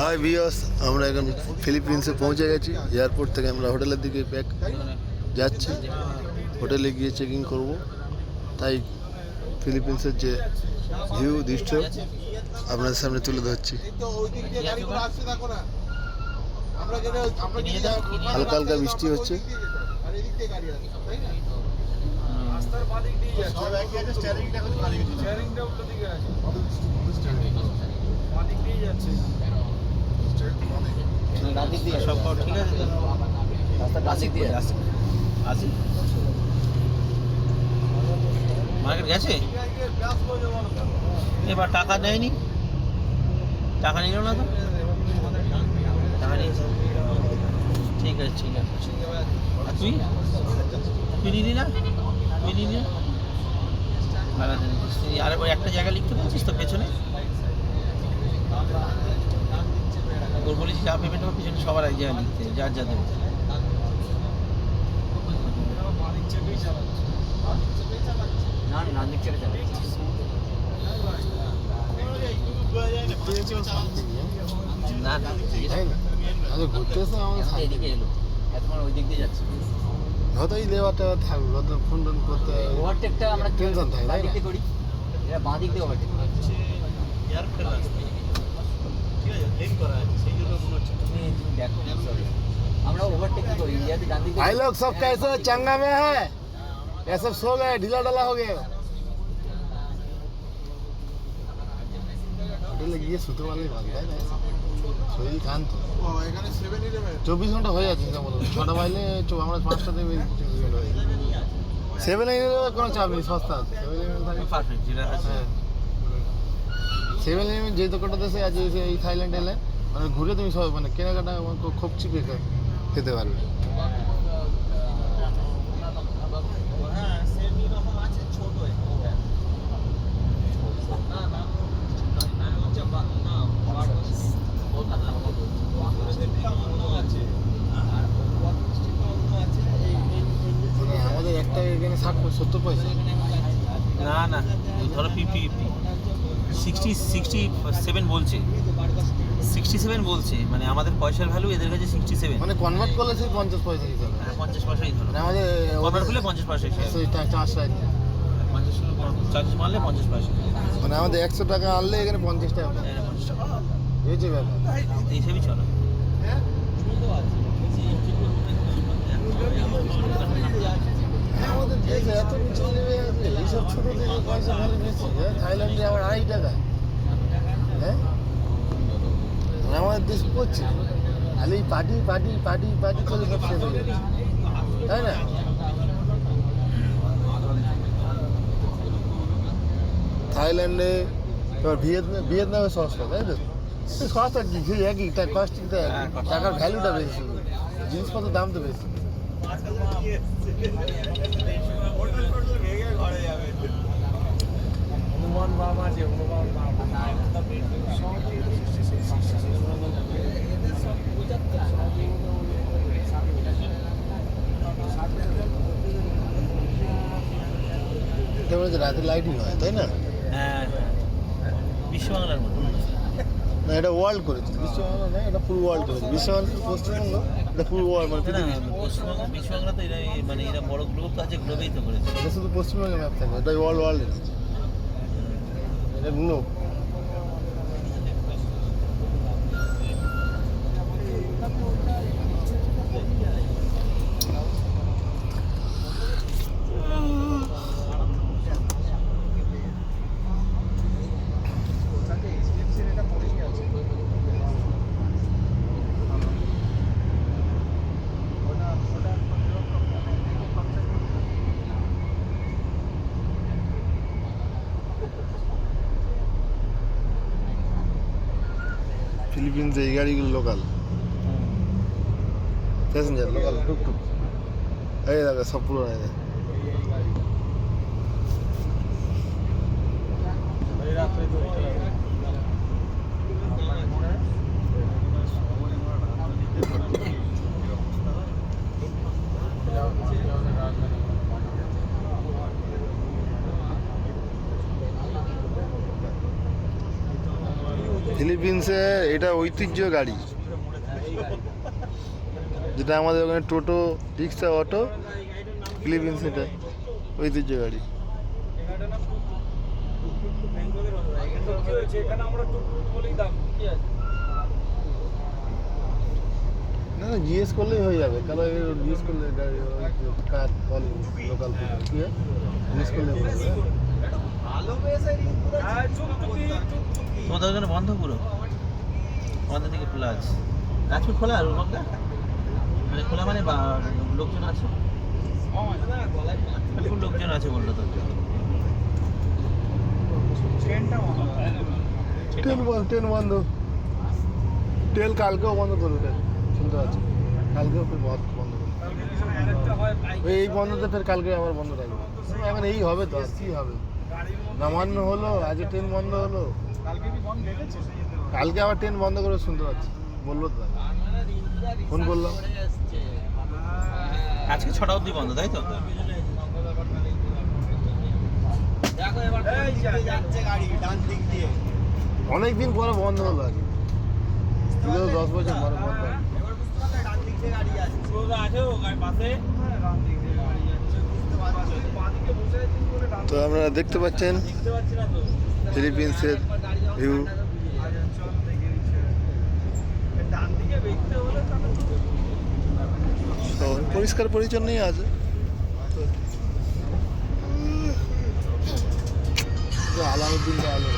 High বিয়স আমরা এখন ফিলিপিন্সে পৌঁছে গেছি। এয়ারপোর্ট থেকে আমরা হোটেলের দিকে ব্যাক যাচ্ছি। হোটেলে গিয়ে চেকিং করব। তাই ফিলিপিন্সের যে ভিউ দৃশ্য, আপনাদের সামনে তুলে ধরছি। হালকা হালকা বৃষ্টি হচ্ছে। সব ঠিক আছে তো আসি দিয়ে মার্কেট গেছে? এবার টাকা দেয়নি? টাকা নিল না তো? টাকা ঠিক আছে ঠিক আছে। আর তুই? তুই নিলি না? তুই নিলি না? একটা জায়গা লিখতে পারছিস তো পেছনে? ওর বলেছি যা পেমেন্ট হবে পিছনে সবার এক জায়গায় লিখতে যার যা দেবে। না না তাই না ঘুরতে এসে আমাদের আমাদের এদিকে এলো। এখন ওই দিক দিয়ে যাচ্ছে। হয়তো এই লেবারটা থাকবে কত ফোন টোন করতে হবে। ওভারটেকটা আমরা টেনশন থাকে না? করি। এরা বাঁ দিক দিয়ে ওভারটেক এয়ারপোর্টের রাস্তা ঠিক আছে লেন করা আছে সেই জন্য মনে হচ্ছে তুমি তুমি দেখো sorry। আমরা ওভারটেক কি করি ইন্ডিয়াতে ডান দিক দিয়ে भाई लोग सब कैसे हो? चंगा में है ये सब सो गए ढीला ढाला हो गए হোটেলে গিয়ে শুতে পারলেই ভালো তাই না শরীর ক্লান্ত চব্বিশ ঘন্টা হয়ে যাচ্ছে সেটা বলো ছটা বাজলে চো- আমরা পাঁচটাতে সেভেন ইলেভেন কোনো চাপ নেই সস্তা আছে সেভেন ইলেভেন থাকে পারফেক্ট যেটা আছে হ্যাঁ সেভেন ইলেভেন যে দোকানটা দেশে আছে সে- এই থাইল্যান্ড এলে। মানে ঘুরে তুমি সব মানে কেনাকাটা খুব- চিপে খেতে পারবে। আমাদের একটা এখানে ষাট সত্তর পয়সা। না না, ধরো ফিফটি সিক্সটি সিক্সটি সেভেন বলছে। সিক্সটি সেভেন বলছে মানে আমাদের পয়সার ভ্যালু এদের কাছে সিক্সটি সেভেন মানে কনভার্ট করলে সেই পঞ্চাশ পয়সা দিতে হবে। পঞ্চাশ পয়সাই ধরো। মানে আমাদের কভার খুলে পঞ্চাশ পয়সা হিসেবে টা- চারশো পঞ্চাশ চার্জেস মারলে পঞ্চাশ পয়সা মানে আমাদের একশো টাকা আনলে এখানে পঞ্চাশ টাকা পঞ্চাশ টাকা। এই যে ব্যাপার। এই হিসেবেই চলো। আমাদের দেশে এত নিচে নেমে এইসব ছোটো থেকে পয়সা ভালো বেশি হ্যাঁ? থাইল্যান্ডে আবার আড়াই টাকা। হ্যাঁ? আর আমাদের দেশ করছে খালি পার্টি পার্টি পার্টি পার্টি করে শেষ তাই না? থাইল্যান্ডে এবার ভিয়েতনাম ভিয়েতনামে সস্তা তাই তো? সস্তা কি? একই টা কস্টিংটা হ্যাঁ, টাকার ভ্যালুটা বেশি। জিনিসপত্রের দাম তো বেশি। বলে যে রাতে লাইটিং হয় তাই না? হ্যাঁ বিশ্ব বাংলার মতো। না এটা ওয়ার্ল্ড করেছে। বিশ্ববাংলা না এটা ফুল ওয়ার্ল্ড করেছে। বিশ্ববাংলা পশ্চিমবঙ্গ? এটা ফুল ওয়ার্ল্ড মানে পৃথিবী পশ্চিমবঙ্গ বিশ্ব বাংলা তো এরা মানে এরা বড় গ্লোব তো আছে গ্লোবেই তো করেছে। এটা শুধু পশ্চিমবঙ্গে ম্যাপ থাকে এটা ওয়ার্ল্ড ওয়ার্ল্ড এটা গ্লোব ফিলিপিন্সে এই গাড়িগুলো লোকাল প্যাসেঞ্জার লোকাল টুকটুক এই দাদা সব পুরো ফিলিপিন্সে এটা ঐতিহ্য গাড়ি। যেটা আমাদের ওখানে টোটো, রিক্সা, অটো, ফিলিপিন্স এটা ঐতিহ্য গাড়ি। না জিজ্ঞেস করলেই হয়ে যাবে। কারণ জিজ্ঞেস করলে কার কল লোকাল জিজ্ঞেস করলে হয়ে যাবে। তোমাদের ওখানে বন্ধ পুরো? আমাদের দিকে খোলা আছে। রাজপুর খোলা? আর রুমকটা মানে খোলা মানে লোকজন আছে? লোকজন আছে বলল তো। ট্রেন বন্ধ ট্রেন বন্ধ। ট্রেন কালকেও বন্ধ করবে। ট্রেন শুনতে পাচ্ছি। কালকেও ফের বন্ধ বন্ধ করবে। এই বন্ধতে ফের কালকে আবার বন্ধ থাকবে। এখন এই হবে তো আর কি হবে? নবান্ন হলো আজকে ট্রেন বন্ধ হলো। কালকে আবার ট্রেন বন্ধ করে শুনতে পাচ্ছি। বলল তো ফোন করলাম। আজকে ছটা অবধি বন্ধ তাই তো? অনেক দিন পরে বন্ধ হলো আর কি দশ বছর পরে বন্ধ হলো। তো আপনারা দেখতে পাচ্ছেন ফিলিপিন্সের ভিউ। পরিষ্কার পরিচ্ছন্নই আছে। আলাউদ্দিন আলো